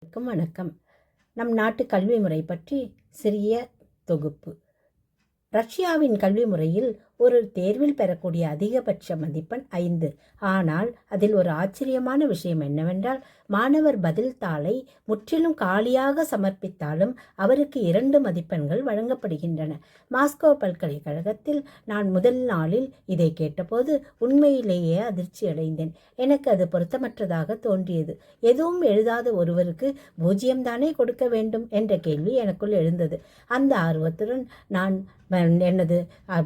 அனைவருக்கும் வணக்கம். நம் நாட்டு கல்வி முறை பற்றி சிறிய தொகுப்பு. ரஷ்யாவின் கல்வி முறையில் ஒரு தேர்வில் பெறக்கூடிய அதிகபட்ச மதிப்பெண் ஐந்து. ஆனால் அதில் ஒரு ஆச்சரியமான விஷயம் என்னவென்றால் மாணவர் பதில் தாளை முற்றிலும் காலியாக சமர்ப்பித்தாலும் அவருக்கு இரண்டு மதிப்பெண்கள் வழங்கப்படுகின்றன. மாஸ்கோ பல்கலைக்கழகத்தில் நான் முதல் நாளில் இதை கேட்டபோது உண்மையிலேயே அதிர்ச்சி அடைந்தேன். எனக்கு அது பொருத்தமற்றதாக தோன்றியது. எதுவும் எழுதாத ஒருவருக்கு பூஜ்ஜியம்தானே கொடுக்க வேண்டும் என்ற கேள்வி எனக்குள் எழுந்தது. அந்த ஆர்வத்துடன் நான் எனது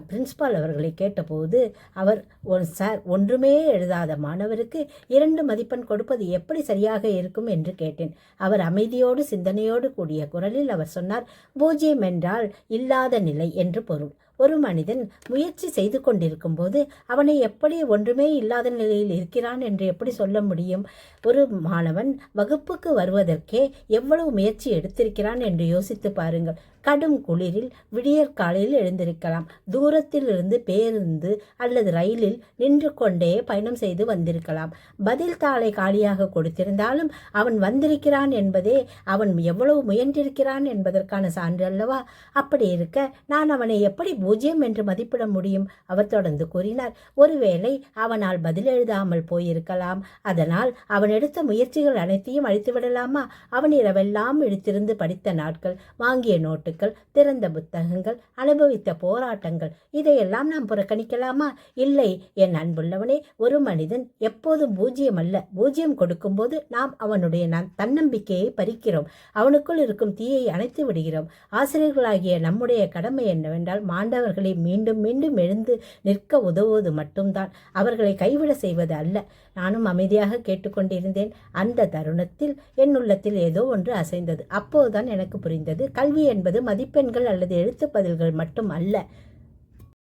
பிரின்ஸ்பால் அவர்களை கேட்டபோது அவர் ஒன் சார் ஒன்றுமே எழுதாத மாணவருக்கு இரண்டு மதிப்பெண் கொடுப்பது எப்படி சரியாக இருக்கும்? என்று கேட்டேன். அவர் அமைதியோடு சிந்தனையோடு கூடிய குரலில் அவர் சொன்னார் பூஜ்ஜியம் என்றால் இல்லாத நிலை என்று பொருள். ஒரு மனிதன் முயற்சி செய்து கொண்டிருக்கும் போது அவனை எப்படி ஒன்றுமே இல்லாத நிலையில் இருக்கிறான் என்று எப்படி சொல்ல முடியும்? ஒரு மாணவன் வகுப்புக்கு வருவதற்கே எவ்வளவு முயற்சி எடுத்திருக்கிறான் என்று யோசித்து பாருங்கள். கடும் குளிரில் விடியற் காலையில் எழுந்திருக்கலாம். தூரத்தில் இருந்து பேருந்து அல்லது ரயிலில் நின்று கொண்டே பயணம் செய்து வந்திருக்கலாம். பதில் தாளை காலியாக கொடுத்திருந்தாலும் அவன் வந்திருக்கிறான் என்பதே அவன் எவ்வளவு முயன்றிருக்கிறான் என்பதற்கான சான்று அல்லவா? அப்படி இருக்க நான் அவனை எப்படி பூஜ்ஜியம் என்று மதிப்பிட முடியும் அவர் தொடர்ந்து கூறினார். ஒருவேளை அவனால் பதில் எழுதாமல் போயிருக்கலாம். அதனால் அவன் எடுத்த முயற்சிகள் அனைத்தையும் அழித்துவிடலாமா அவன் இரவெல்லாம் இழுத்திருந்து படித்த நாட்கள் வாங்கிய நோட்டுகள் திறந்த புத்தகங்கள் அனுபவித்த போராட்டங்கள் இதையெல்லாம் நாம் புறக்கணிக்கலாமா? இல்லை என் அன்புள்ளவனே ஒரு மனிதன் எப்போதும் பூஜ்ஜியம் அல்ல பூஜ்ஜியம் கொடுக்கும்போது நாம் அவனுடைய தன்னம்பிக்கையை பறிக்கிறோம். அவனுக்குள் இருக்கும் தீயை அணைத்து விடுகிறோம். ஆசிரியர்களாகிய நம்முடைய கடமை என்னவென்றால் ஆண்டவர்களை மீண்டும் மீண்டும் எழுந்து நிற்க உதவுவது மட்டும்தான். அவர்களை கைவிட செய்வது அல்ல. நானும் அமைதியாக கேட்டுக்கொண்டிருந்தேன். அந்த தருணத்தில் என் உள்ளத்தில் ஏதோ ஒன்று அசைந்தது. அப்போதுதான் எனக்கு புரிந்தது. கல்வி என்பது மதிப்பெண்கள் அல்லது எழுத்து பதில்கள் மட்டும் அல்ல.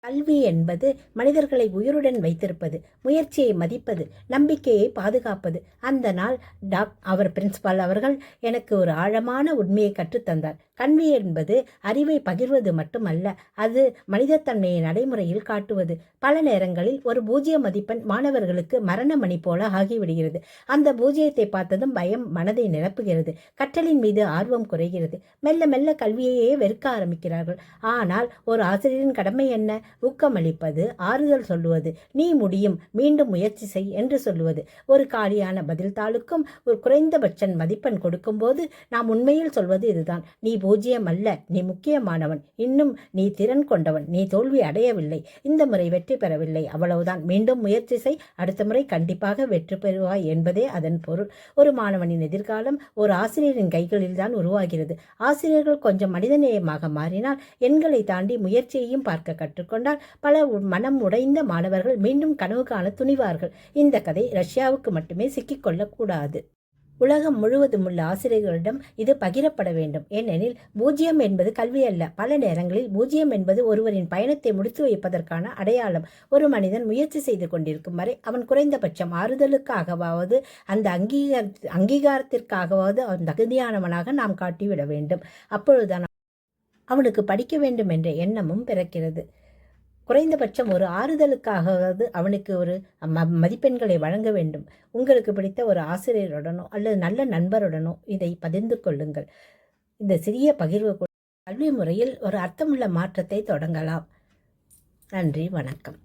கல்வி என்பது மனிதர்களை உயிருடன் வைத்திருப்பது முயற்சியை மதிப்பது நம்பிக்கையை பாதுகாப்பது. அந்த நாள் டாக் அவர் பிரின்சிபால் அவர்கள் எனக்கு ஒரு ஆழமான உண்மையை கற்றுத்தந்தார் கல்வி என்பது அறிவை பகிர்வது மட்டுமல்ல அது மனிதத்தன்மையை நடைமுறையில் காட்டுவது. பல நேரங்களில் ஒரு பூஜ்ய மதிப்பெண் மாணவர்களுக்கு மரண மணி போல ஆகிவிடுகிறது. அந்த பூஜ்ஜியத்தை பார்த்ததும் பயம் மனதை நிரப்புகிறது. கற்றலின் மீது ஆர்வம் குறைகிறது. மெல்ல மெல்ல கல்வியையே வெறுக்க ஆரம்பிக்கிறார்கள். ஆனால் ஒரு ஆசிரியரின் கடமை என்ன? ஊக்கமளிப்பது ஆறுதல் சொல்லுவது. நீ முடியும் மீண்டும் முயற்சி செய் என்று சொல்லுவது. ஒரு காலியான பதில் தாளுக்கும் ஒரு குறைந்தபட்ச மதிப்பெண் கொடுக்கும்போது நாம் உண்மையில் சொல்வது இதுதான். நீ பூஜ்ஜியம் அல்ல. நீ முக்கியமானவன். இன்னும் நீ திறன் கொண்டவன். நீ தோல்வி அடையவில்லை. இந்த முறை வெற்றி பெறவில்லை. அவ்வளவுதான். மீண்டும் முயற்சி செய். அடுத்த முறை கண்டிப்பாக வெற்றி பெறுவாய் என்பதே அதன் பொருள். ஒரு மாணவனின் எதிர்காலம் ஒரு ஆசிரியரின் கைகளில் தான் உருவாகிறது. ஆசிரியர்கள் கொஞ்சம் மனிதநேயமாக மாறினால் எண்களை தாண்டி முயற்சியையும் பார்க்க கற்றுக்கொண்டால் பல மனம் உடைந்த மாணவர்கள் மீண்டும் கனவு காண துணிவார்கள். இந்த கதை ரஷ்யாவுக்கு மட்டுமே சிக்கிக்கொள்ளக்கூடாது உலகம் முழுவதும் உள்ள ஆசிரியர்களிடம் இது பகிரப்பட வேண்டும். ஏனெனில் பூஜ்ஜியம் என்பது கல்வி அல்ல. பல நேரங்களில் பூஜ்ஜியம் என்பது ஒருவரின் பயணத்தை முடித்து வைப்பதற்கான அடையாளம். ஒரு மனிதன் முயற்சி செய்து கொண்டிருக்கும் வரை அவன் குறைந்தபட்சம் ஆறுதலுக்காகவாவது அந்த அங்கீகார அங்கீகாரத்திற்காகவாவது அவன் தகுதியானவனாக நாம் காட்டிவிட வேண்டும். அப்பொழுதுதான் அவனுக்கு படிக்க வேண்டும் என்ற எண்ணமும் பிறக்கிறது. குறைந்தபட்சம் ஒரு ஆறுதலுக்காகவது அவனுக்கு ஒரு ம மதிப்பெண்களை வழங்க வேண்டும். உங்களுக்கு பிடித்த ஒரு ஆசிரியருடனோ அல்லது நல்ல நண்பருடனோ இதை பகிர்ந்து கொள்ளுங்கள். இந்த சிறிய பகிர்வு கல்வி முறையில் ஒரு அர்த்தமுள்ள மாற்றத்தை தொடங்கலாம். நன்றி வணக்கம்.